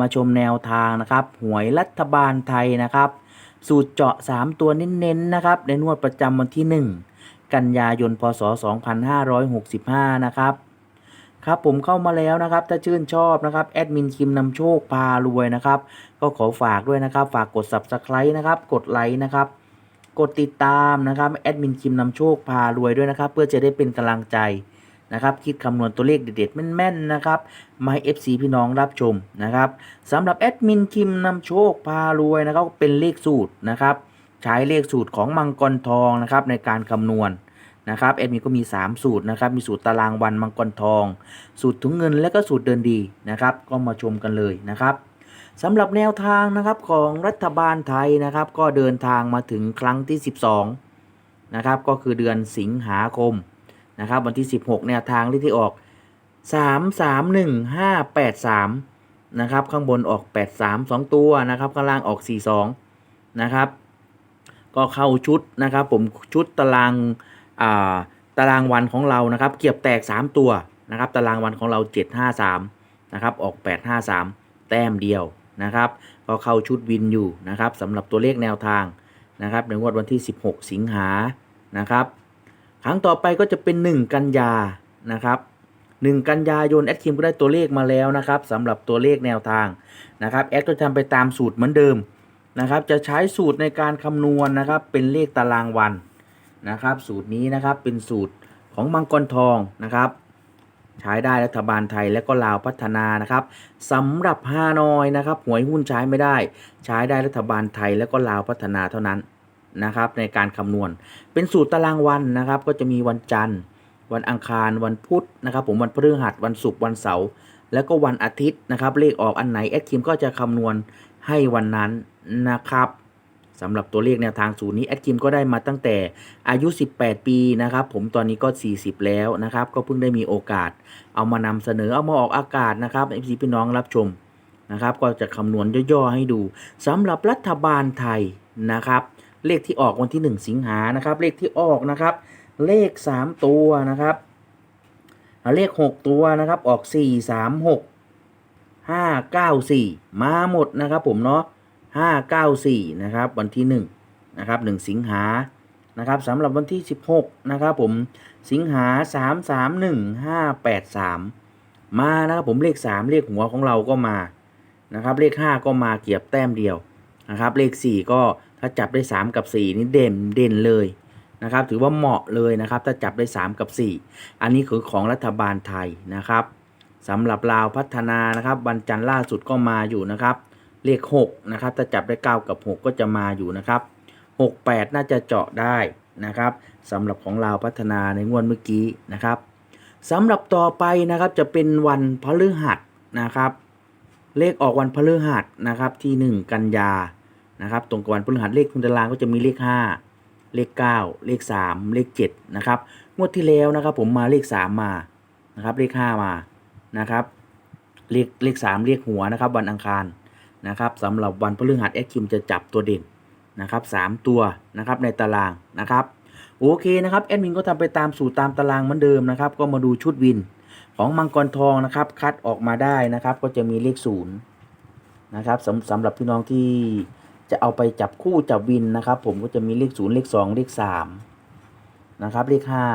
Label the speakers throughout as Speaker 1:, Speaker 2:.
Speaker 1: มาชมแนวทางนะครับ หวยรัฐบาลไทยนะครับ สูตรเจาะ 3 ตัวเน้นๆนะครับ ในนวดประจำวันที่ 1 กันยายน พศ 2565 นะครับ ครับผมเข้ามาแล้วนะครับ ถ้าชื่นชอบนะครับแอดมินคิมนำโชคพารวยนะครับ ก็ขอฝากด้วยนะครับ ฝากกด Subscribe นะครับ กดไลค์นะครับ กดติดตามนะครับแอดมินคิมนำโชคพารวยด้วยนะครับ เพื่อจะได้เป็นกำลังใจ นะครับคิดคำนวณตัวเลขเด็ดๆแม่นๆนะครับมาให้ FC พี่น้องรับชมนะครับสำหรับแอดมินคิมนำโชคพารวยนะครับเป็นเลขสูตรนะครับใช้เลขสูตรของมังกรทองนะครับในการคำนวณนะครับแอดมินก็มี 3 สูตรนะครับมีสูตรตารางวันมังกรทอง สูตรถุงเงินและก็สูตรเดินดีนะครับก็มาชมกันเลยนะครับสำหรับแนวทางนะครับของรัฐบาลไทยนะครับก็เดินทางมาถึงครั้งที่ 12นะครับก็คือเดือนสิงหาคม นะครับ วันที่ 16 แนวทางเลขที่ออก 3 3 1 5 8 3 นะครับ ข้างบนออก 8 3 2 ตัวนะครับ ข้างล่างออก 4 2 นะครับ ก็เข้าชุดนะครับ ผมชุดตารางอ่าตารางวันของเรานะครับ เกียบแตก 3 ตัวนะครับ ตารางวันของเรา 7 5 3 นะครับ ออก 8 5 3 แต้มเดียวนะครับ ก็เข้าชุดวินอยู่นะครับสำหรับตัวเลขแนวทางนะครับในงวดวันที่ 16 สิงหานะครับ ครั้งต่อไปก็จะเป็น 1 กันยานะครับ1กันยายนแอดคิมก็ได้ตัวเลขมาแล้วนะครับสำหรับตัวเลขแนวทางนะครับแอดก็ทำไปตามสูตรเหมือนเดิมนะครับ จะใช้สูตรในการคำนวณนะครับ เป็นเลขตารางวันนะครับ สูตรนี้นะครับเป็นสูตรของมังกรทองนะครับ ใช้ได้รัฐบาลไทยและก็ลาวพัฒนานะครับสำหรับฮานอยนะครับหวยหุ้นใช้ไม่ได้ ใช้ได้รัฐบาลไทยและก็ลาวพัฒนาเท่านั้น นะครับในการคำนวณ เป็นสูตรตารางวันนะครับ ก็จะมีวันจันทร์ วันอังคารวันพุธนะครับ ผมวันพฤหัสวันศุกร์วันเสาร์แล้วก็วันอาทิตย์นะครับ เลขออกอันไหนแอดคิมก็จะคำนวณให้วันนั้นนะครับสำหรับตัวเลขแนวทางสูตรนี้แอดคิมก็ได้มาตั้งแต่อายุ 18 ปีนะครับ ผมตอนนี้ก็ 40 แล้วนะครับ ก็เพิ่งได้มีโอกาส เอามานำเสนอเอามาออกอากาศนะครับเอฟซีพี่น้องรับชมนะครับ ก็จะคำนวณย่อๆให้ดูสำหรับรัฐบาลไทยนะครับ เลขที่ออกวันที่ 1 สิงหานะครับ เลขที่ออกนะครับ เลข 3 ตัวนะครับ เลข 6 ตัวนะครับ ออก 4 3 6 5 9 4 มาหมดนะครับ ผมเนาะ5 9 4นะครับวันที่1นะครับ1สิงหานะครับสำหรับวันที่ 16นะครับผมสิงหา 3 3 1 5 8 3 มานะครับผมเลข 3 เลขหัวของเราก็มานะครับเลข 5 ก็มาเกียบแต้มเดียวนะครับเลข 4 ก็ ถ้าจับได้ 3 กับ 4 นี่เด่นเด่นเลยนะครับ ถือว่าเหมาะเลยนะครับ ถ้าจับได้ 3 กับ 4 อันนี้คือของรัฐบาลไทยนะครับสำหรับลาวพัฒนานะครับวันจันทร์ล่าสุดก็มาอยู่นะครับ เลข6นะครับถ้าจับได้ 9 กับ 6 ก็จะมาอยู่นะครับ 68 น่าจะเจาะได้นะครับสำหรับของลาวพัฒนาในงวดเมื่อกี้นะครับสำหรับต่อไปนะครับจะเป็นวันพฤหัสนะครับ เลขออกวันพฤหัสนะครับที่ 1 กันยา นะครับ ตรงกับวันพฤหัสเลขคุณตารางก็จะมีเลข 5 เลข 9 เลข 3 เลข7นะครับงวดที่แล้วนะครับ ผมมาเลข 3 มานะครับ เลข 5 มานะครับ เลขเลข 3 เลขหัวนะครับ วันอังคารนะครับสำหรับวันพฤหัสแอดคิมจะจับตัวเด่นนะครับสามตัวนะครับในตารางนะครับโอเคนะครับแอดมินก็ทำไปตามสูตรตามตารางเหมือนเดิมนะครับ ก็มาดูชุดวินของมังกรทองนะครับ คัดออกมาได้นะครับ ก็จะมีเลขศูนย์นะครับสำสำหรับพี่น้องที่ จะเอาไปจับคู่จับวินนะครับ ผมก็จะมีเลขศูนย์เลขสองเลขสามนะครับ เลขห้า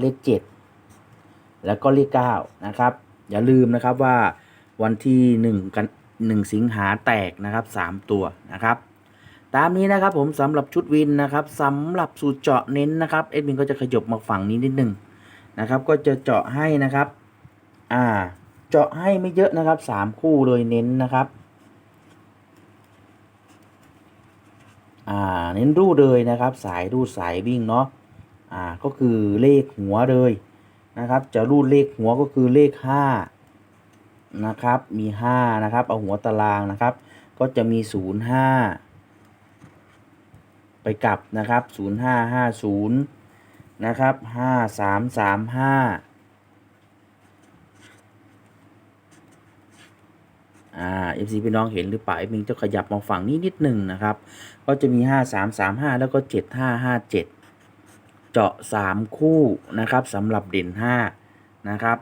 Speaker 1: เลขเจ็ดแล้วก็เลขเก้านะครับ อย่าลืมนะครับว่าวันที่หนึ่งกันหนึ่งสิงหาแตกนะครับสามตัวนะครับ ตามนี้นะครับผมสำหรับชุดวินนะครับสำหรับสูตรเจาะเน้นนะครับเอ็ดมินก็จะขยบมาฝั่งนี้นิดนึงนะครับ ก็จะเจาะให้นะครับ อ่า เจาะให้ไม่เยอะนะครับสามคู่เลยเน้นนะครับ อ่า เน้นรูดเลยนะครับ สายรูดสายวิ่งเนาะอ่าก็คือเลขหัวเลยนะครับ จะรูดเลขหัวก็คือเลขห้านะครับ มีห้านะครับ เอาหัวตารางนะครับ ก็จะมี 05 ไปกลับนะครับ 0550นะครับ5335 อ่า FC พี่น้องเห็นหรือเปล่าเอ็มจะขยับมาฝั่งนี้นิดหนึ่งนะครับ ก็จะมี 5335 แล้วก็ 7557 เจาะ 3 คู่นะครับสำหรับเด่น 5 นะครับ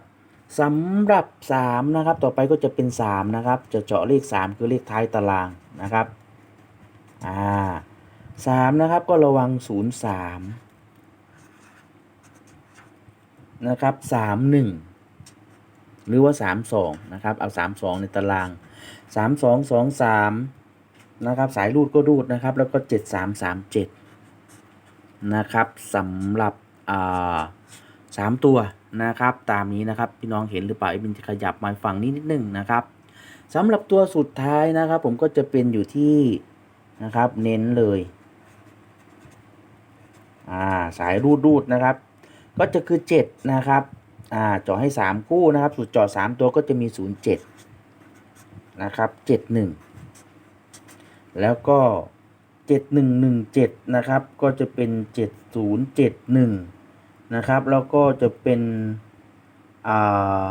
Speaker 1: สำหรับ 3 นะครับ ต่อไปก็จะเป็น 3 นะครับ จะเจาะเลข 3 คือเลขท้ายตารางนะครับอ่า3นะครับก็ระวัง03นะครับ31ห หรือว่า 32 นะครับ เอา 32 ในตาราง 3223 นะครับ สายรูดก็รูดนะครับ แล้วก็ 7337 นะครับสำหรับอ่าสามตัวนะครับ ตามนี้นะครับ พี่น้องเห็นหรือเปล่าไอ้บินจะขยับมาฝั่งนี้นิดนึงนะครับสำหรับตัวสุดท้ายนะครับ ผมก็จะเป็นอยู่ที่นะครับ เน้นเลยอ่าสายรูดรูดนะครับ ก็จะคือ 7 นะครับ อ่าจ่อให้สามคู่นะครับสุดจ่อสามตัวก็จะมีศูนย์เจ็ดนะครับเจ็ดหนึ่งแล้วก็เจ็ดหนึ่งหนึ่งเจ็ดนะครับ ก็จะเป็นเจ็ดศูนย์เจ็ดหนึ่งนะครับ แล้วก็จะเป็นอ่า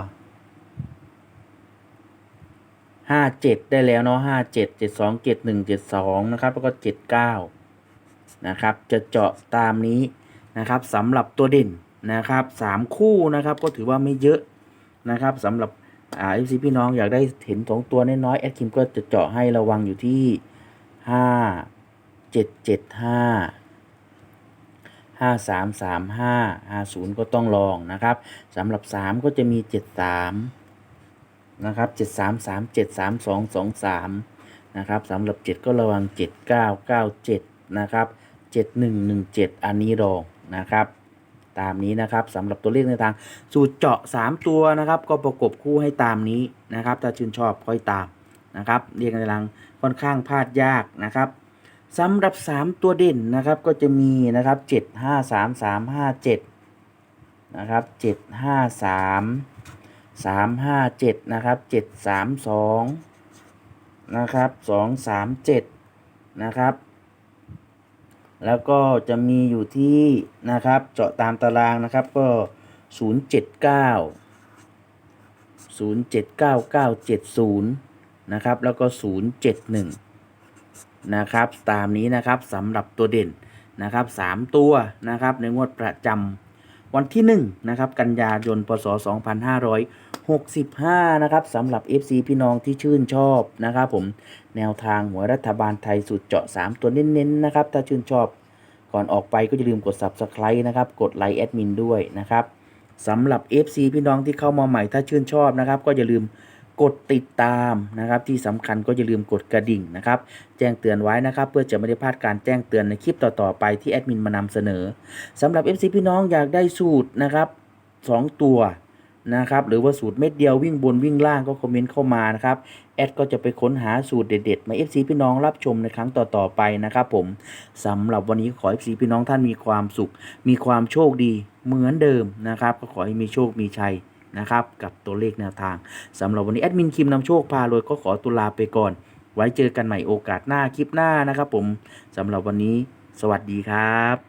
Speaker 1: ห้าเจ็ดได้แล้วเนาะห้าเจ็ดเจ็ดสองเจ็ดหนึ่งเจ็ดสองนะครับ แล้วก็เจ็ดเก้านะครับ จะเจาะตามนี้นะครับสำหรับตัวเด่น นะครับ3คู่นะครับก็ถือว่าไม่เยอะนะครับสำหรับอ่า FC พี่น้องอยากได้เห็นสองตัวน้อยๆแอดคิมก็จะเจาะให้ระวังอยู่ที่ห้าเจ็ดเจ็ดห้าห้าสามสามห้าห้าศูนย์ก็ต้องลองนะครับสำหรับสามก็จะมีเจ็ดสามนะครับเจ็ดสามสามเจ็ดสามสองสองสามนะครับสำหรับเจ็ดก็ระวังเจ็ดเก้าเก้าเจ็ดนะครับเจ็ดหนึ่งหนึ่งเจ็ดอันนี้รองนะครับ ตามนี้นะครับสำหรับตัวเลขในทาง สูตรเจาะ 3 ตัวนะครับ ก็ประกบคู่ให้ตามนี้นะครับ ถ้าชื่นชอบค่อยตามนะครับเรียงในทางค่อนข้างพลาดยากนะครับสำหรับ 3 ตัวเด่นนะครับก็จะมีนะครับ 7 5 3 3 5 7นะครับ7 5 3 3 5 7นะครับ7 3 2นะครับ2 3 7นะครับ แล้วก็จะมีอยู่ที่นะครับเจาะตามตารางนะครับก็ 079 079 970 นะครับ แล้วก็ 071 นะครับ ตามนี้นะครับสำหรับตัวเด่นนะครับ 3 ตัวนะครับในงวดประจำวันที่ 1 นะครับ กันยายน พศ 65 นะครับสำหรับ FC พี่น้องที่ชื่นชอบนะครับผมแนวทางหัวยรัฐบาลไทยสุดเจาะ 3 ตัวเน้นๆนะครับ ถ้าชื่นชอบก่อนออกไปก็อย่าลืมกด Subscribe นะครับ กดไลค์แอดมินด้วยนะครับสำหรับ FC พี่น้องที่เข้ามาใหม่ถ้าชื่นชอบนะครับ ก็อย่าลืมกดติดตามนะครับ ที่สำคัญก็อย่าลืมกดกระดิ่งนะครับ แจ้งเตือนไว้นะครับ เพื่อจะไม่ได้พลาดการแจ้งเตือนในคลิปต่อๆไปที่แอดมินมานำเสนอสำหรับ FC พี่น้องอยากได้สูตรนะครับ 2 ตัว นะครับหรือว่าสูตรเม็ดเดียววิ่งบนวิ่งล่างก็คอมเมนต์เข้ามานะครับแอดก็จะไปค้นหาสูตรเด็ดๆ มา FC พี่น้องรับชมในครั้งต่อๆไปนะครับผมสำหรับวันนี้ขอ FC พี่น้องท่านมีความสุข มีความโชคดีเหมือนเดิมนะครับ ก็ขอให้มีโชคมีชัยนะครับ กับตัวเลขแนวทางสำหรับวันนี้แอดมินคิมนำโชคพารวยก็ขอตุลาไปก่อน ไว้เจอกันใหม่โอกาสหน้าคลิปหน้านะครับผมสำหรับวันนี้ สวัสดีครับ